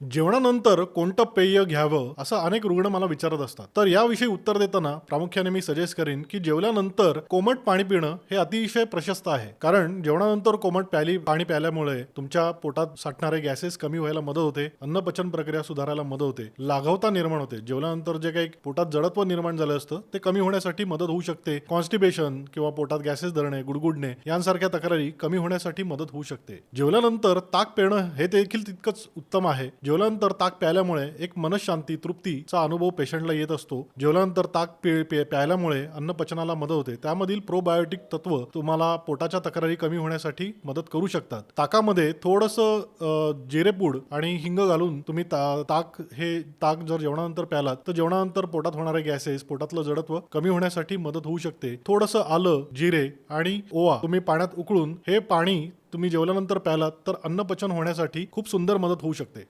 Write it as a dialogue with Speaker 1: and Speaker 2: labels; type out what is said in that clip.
Speaker 1: जेवणानंतर कोणतं पेय घ्यावं असं अनेक रुग्ण मला विचारत असतात. तर याविषयी उत्तर देताना प्रामुख्याने मी सजेस्ट करेन की जेवल्यानंतर कोमट पाणी पिणं हे अतिशय प्रशस्त आहे. कारण जेवणानंतर कोमट प्याली पाणी प्यायल्यामुळे तुमच्या पोटात साठणारे गॅसेस कमी व्हायला मदत होते अन्न पचन प्रक्रिया सुधारायला मदत होते लाघवता निर्माण होते. जेवल्यानंतर जे काही पोटात जडत्व निर्माण झालं असतं ते कमी होण्यासाठी मदत होऊ शकते. कॉन्स्टिपेशन किंवा पोटात गॅसेस धरणे गुडगुडणे यांसारख्या तक्रारी कमी होण्यासाठी मदत होऊ शकते. जेवल्यानंतर ताक पिणं हे देखील तितकंच उत्तम आहे. जेवल्यानंतर ताक प्यायल्यामुळे एक मनशांती तृप्तीचा अनुभव पेशंटला येत असतो. जेवल्यानंतर ताक प्यायल्यामुळे अन्नपचनाला मदत होते. त्यामधील प्रोबायोटिक तत्व तुम्हाला पोटाच्या तक्रारी कमी होण्यासाठी मदत करू शकतात. ताकामध्ये थोडंसं जिरेपूड आणि हिंग घालून तुम्ही ता- ताक हे ताक जर जेवणानंतर प्यालात तर जेवणानंतर पोटात होणारे गॅसेस पोटातलं जडत्व कमी होण्यासाठी मदत होऊ शकते. थोडंसं आलं जिरे आणि ओवा तुम्ही पाण्यात उकळून हे पाणी तुम्ही जेवल्यानंतर प्यालात तर अन्नपचन होण्यासाठी खूप सुंदर मदत होऊ शकते.